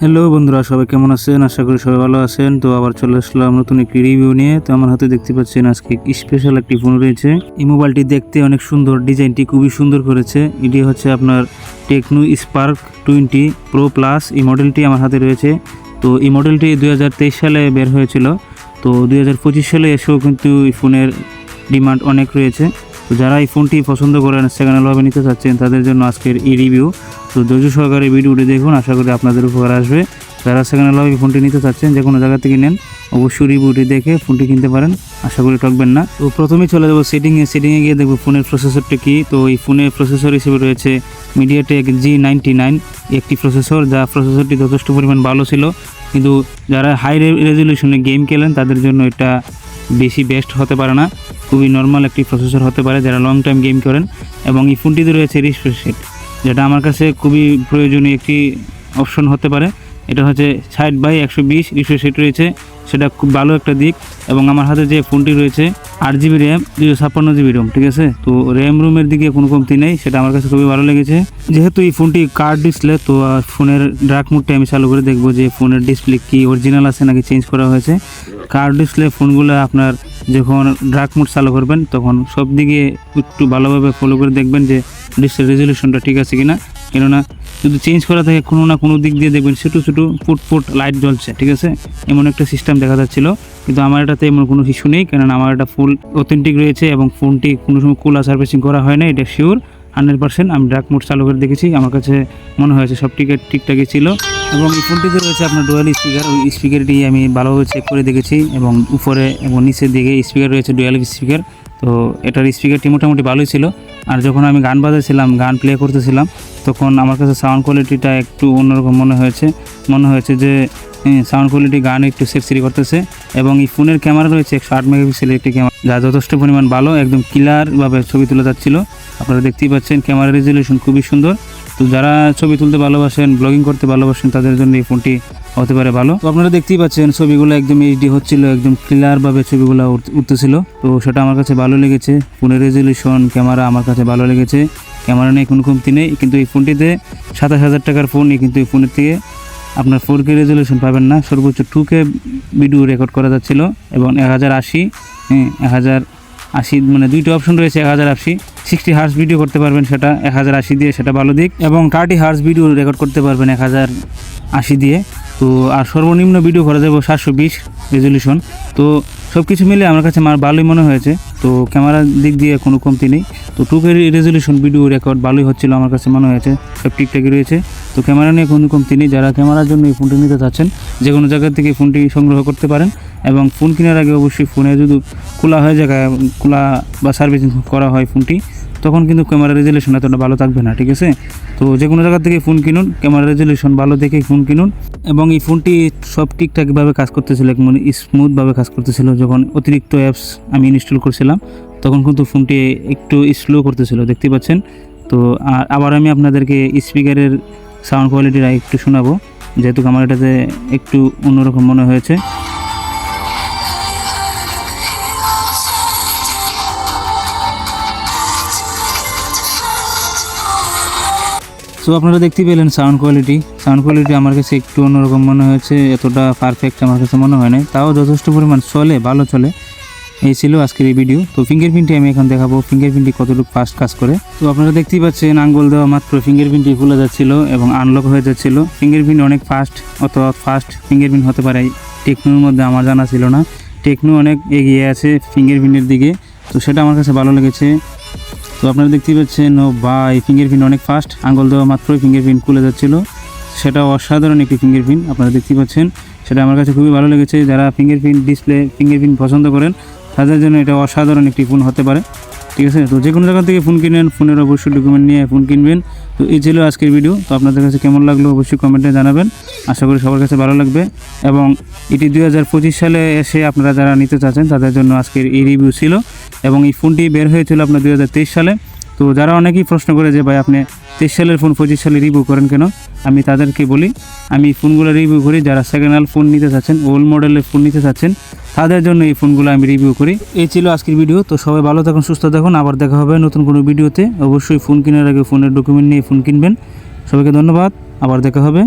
Hello বন্ধুরা, সবাই কেমন আছেন? আশা করি সবাই ভালো আছেন। তো আবার চলে আসলাম নতুন একটি রিভিউ নিয়ে। তো আমার হাতে দেখতে পাচ্ছেন আজকে স্পেশাল একটি ফোন রয়েছে। এই মোবাইলটি দেখতে অনেক সুন্দর ডিজাইনটি খুবই সুন্দর করেছে। এটি হচ্ছে আপনার Tecno Spark twenty Pro Plus এই মডেলটি আমার হাতে রয়েছে। তো এই মডেলটি দুই হাজার তেইশ সালে বের হয়েছিল। তো দুই হাজার পঁচিশ সালে এসেও কিন্তু এই ফোনের ডিমান্ড অনেক রয়েছে। তো যারা এই ফোনটি পছন্দ করেন সেকেন্ড হ্যান্ডভাবে নিতে চাচ্ছেন, তাদের জন্য আজকের এই রিভিউ তো ধৈর্য সহকারে ভিডিওটি দেখুন, আশা করি আপনাদের উপকার আসবে। যারা সেখানে হ্যান্ডভাবে ফোনটি নিতে চাচ্ছেন, যে কোনো জায়গা থেকে নেন, অবশ্যই রিভিউটি দেখে ফোনটি কিনতে পারেন। আশা করি ঠকবেন না। তো প্রথমেই চলে যাব সেটিংয়ে সেটিংয়ে গিয়ে দেখব ফোনের প্রসেসরটা কী। তো এই ফোনের প্রসেসর হিসেবে রয়েছে মিডিয়াটেক জি নাইনটি নাইন একটি প্রসেসর যা প্রসেসরটি যথেষ্ট পরিমাণ ভালো ছিল। কিন্তু যারা হাই রেজলিউশনে গেম খেলেন, তাদের জন্য এটা বেশি বেস্ট হতে পারে না। খুবই নর্মাল একটি প্রসেসর হতে পারে, যারা লং টাইম গেম করেন এবং এই ফোনটিতে রয়েছে রিফ্রেশ রেট যেটা আমার কাছে খুবই প্রয়োজনীয় একটি অপশন হতে পারে। এটা হচ্ছে ষাট বাই একশো বিশ রিফ্রেশ রেট রয়েছে। সেটা খুব ভালো একটা দিক। এবং আমার হাতে যে ফোনটি রয়েছে, আট জিবি র্যাম, দুশো ছাপ্পান্ন জিবি রোম, ঠিক আছে? তো র্যাম রুমের দিকে কোনো কমতি নেই, সেটা আমার কাছে খুবই ভালো লেগেছে। যেহেতু এই ফোনটি কার্ড ডিসপ্লে, তো ফোনের ড্রাক মোডটা আমি চালু করে দেখব যে ফোনের ডিসপ্লে কি অরিজিনাল আছে নাকি চেঞ্জ করা হয়েছে। কার্ড ডিসপ্লে ফোনগুলো আপনার যখন ডার্ক মুড চালু করবেন, তখন সব দিকে একটু ভালোভাবে ফলো করে দেখবেন যে ডিসপ্লে রেজলিউশনটা ঠিক আছে কিনা? কেননা যদি চেঞ্জ করা থাকে, কোনো না কোনো দিক দিয়ে দেখবেন ছোটো ছোটো ফুট ফুট লাইট জ্বলছে, ঠিক আছে? এমন একটা সিস্টেম দেখা যাচ্ছিল। কিন্তু আমার এটাতে এমন কোনো ইস্যু নেই, কেননা আমার এটা ফুল অথেন্টিক রয়েছে এবং ফোনটি কোনো সময় কুলা সার্ভিসিং করা হয় না এটা শিওর হান্ড্রেড পার্সেন্ট আমি ডার্ক মোড চালু করে দেখেছি। আমার কাছে মনে হয়েছে সব টিকিট ঠিকঠাকই ছিল। এবং এই ফোনটিতে রয়েছে আপনার ডুয়াল স্পিকার ওই স্পিকারটি আমি ভালোভাবে চেক করে দেখেছি এবং উপরে এবং নিচের দিকে স্পিকার রয়েছে ডুয়াল স্পিকার তো এটার স্পিকারটি মোটামুটি ভালোই ছিল। আর যখন আমি গান বাজাচ্ছিলাম গান প্লে করতেছিলাম, তখন আমার কাছে সাউন্ড কোয়ালিটিটা একটু অন্যরকম মনে হয়েছে। মনে হয়েছে যে সাউন্ড কোয়ালিটি গান একটু সেরসিরি করতেছে এবং এই ফোনের ক্যামেরা রয়েছে একশো আট মেগাপিক্সেলের একটি ক্যামেরা যা যথেষ্ট পরিমাণ ভালো, একদম ক্লিয়ারভাবে ছবি তোলা যাচ্ছিল। আপনারা দেখতেই পাচ্ছেন ক্যামেরা রেজলিউশন খুবই সুন্দর। তো যারা ছবি তুলতে ভালোবাসেন ব্লগিং করতে ভালোবাসেন, তাদের জন্য এই ফোনটি হতে পারে ভালো। তো আপনারা দেখতেই পাচ্ছেন ছবিগুলো একদম এইচডি হচ্ছিল একদম ক্লিয়ারভাবে ছবিগুলো উঠ- উঠতেছিল। তো সেটা আমার কাছে ভালো লেগেছে। ফোনের রেজলিউশন ক্যামেরা আমার কাছে ভালো লেগেছে। ক্যামেরা নেই কোনো কমতি নেই। কিন্তু এই ফোনটিতে সাতাশ হাজার টাকার ফোন কিন্তু এই ফোনের থেকে আপনার ফোর কে রেজলিউশন পাবেন না। সর্বোচ্চ টু কে ভিডিও রেকর্ড করা যাচ্ছিল এবং এক হাজার আশি হ্যাঁ, এক হাজার আশি মানে দুইটা অপশন রয়েছে এক হাজার আশি। সিক্সটি হার্স ভিডিও করতে পারবেন সেটা এক হাজার আশি দিয়ে সেটা ভালো দিক এবং থার্টি হার্স ভিডিও রেকর্ড করতে পারবেন এক হাজার আশি দিয়ে। তো, আর সর্বনিম্ন ভিডিও করা যাবে সাতশো বিশ রেজলিউশন তো সব কিছু মিলে আমার কাছে আমার ভালোই মনে হয়েছে। তো ক্যামেরার দিক দিয়ে কোনো কমতি নেই। তো two K resolution video record ভালোই হচ্ছিল আমার কাছে মনে হয়েছে। সব ঠিকঠাকই রয়েছে। তো ক্যামেরা নিয়ে কোনো কমতি নেই। যারা ক্যামেরার জন্য এই ফোনটি নিতে চাচ্ছেন, যে কোনো জায়গা থেকে ফোনটি সংগ্রহ করতে পারেন এবং ফোন কেনার আগে অবশ্যই ফোনে যদি খোলা হয়ে যায়, খোলা বা সার্ভিসিং করা হয় ফোনটি তখন কিন্তু ক্যামেরা রেজলিউশন এতটা ভালো থাকবে না, ঠিক আছে? তো যে কোনো জায়গা থেকে ফোন কিনুন ক্যামেরা রেজলিউশন ভালো দেখে ফোন কিনুন এবং এই ফোনটি সব ঠিকঠাকভাবে কাজ করতেছিল, একদম স্মুথভাবে কাজ করতেছিল। যখন অতিরিক্ত অ্যাপস আমি ইনস্টল করছিলাম, তখন কিন্তু ফোনটি একটু স্লো করতেছিল, দেখতে পাচ্ছেন? তো আবার আমি আপনাদেরকে স্পিকারের সাউন্ড কোয়ালিটিটা একটু শোনাবো, যেহেতু আমার এটাতে একটু অন্যরকম মনে হয়েছে। সো আপনারা দেখতে পেলেন সাউন্ড কোয়ালিটি সাউন্ড কোয়ালিটি আমার কাছে একটু অন্যরকম মনে হয়েছে, এতটা পারফেক্ট আমার কাছে মনে হয় না তাও যথেষ্ট পরিমাণ চলে, ভালো চলে। এই ছিল আজকের এই ভিডিও তো ফিঙ্গারপ্রিন্টটি আমি এখন দেখাবো ফিঙ্গারপ্রিন্টটি কতটুকু ফাস্ট কাজ করে। তো আপনারা দেখতেই পাচ্ছেন, আঙ্গুল দেওয়া মাত্র ফিঙ্গারপ্রিন্টটি খুলে যাচ্ছিল এবং আনলক হয়ে যাচ্ছিল। ফিঙ্গারপ্রিন্ট অনেক ফাস্ট অথবা ফাস্ট ফিঙ্গারপ্রিন্ট হতে পারে। টেকনোর মধ্যে আমার জানা ছিল না। টেকনো অনেক এগিয়ে আছে ফিঙ্গারপ্রিন্টের দিকে। তো সেটা আমার কাছে ভালো লেগেছে। তো আপনারা দেখতেই পাচ্ছেন, ও এই ফিঙ্গারপ্রিন্ট অনেক ফাস্ট আঙ্গুল দেওয়া মাত্রই ফিঙ্গারপ্রিন্ট খুলে যাচ্ছিল। সেটা অসাধারণ একটি ফিঙ্গারপ্রিন্ট আপনারা দেখতেই পাচ্ছেন। সেটা আমার কাছে খুবই ভালো লেগেছে, যারা ফিঙ্গারপ্রিন্ট ডিসপ্লে ফিঙ্গারপ্রিন্ট পছন্দ করেন, তাদের জন্য এটা অসাধারণ একটি ফোন হতে পারে। ঠিক আছে? তো যে কোনো জায়গা থেকে ফোন কিনবেন ফোনের অবশ্যই ডকুমেন্ট নিয়ে ফোন কিনবেন। তো এই ছিল আজকের ভিডিও তো আপনাদের কাছে কেমন লাগল অবশ্যই কমেন্টে জানাবেন। আশা করি সবার কাছে ভালো লাগবে। এবং এটি দুই হাজার পঁচিশ সালে এসে আপনারা যারা নিতে চাচ্ছেন, তাদের জন্য আজকের এই রিভিউ ছিল। এবং এই ফোনটি বের হয়েছিল আপনার দুই হাজার তেইশ সালে। তো যারা অনেকেই প্রশ্ন করে যে, ভাই, আপনি তেইশ সালের ফোন পঁচিশ সালে রিভিউ করেন কেন? আমি তাদেরকে বলি, আমি ফোনগুলো রিভিউ করি, যারা সেকেন্ড হ্যান্ড ফোন নিতে চাচ্ছেন ওল্ড মডেলের ফোন নিতে চাচ্ছেন, তাদের জন্য এই ফোনগুলো আমি রিভিউ করি। এই ছিল আজকের ভিডিও তো সবাই ভালো থাকুন, সুস্থ থাকুন। আবার দেখা হবে নতুন কোনো ভিডিওতে অবশ্যই ফোন কেনার আগে ফোনের ডকুমেন্ট নিয়ে ফোন কিনবেন। সবাইকে ধন্যবাদ। আবার দেখা হবে।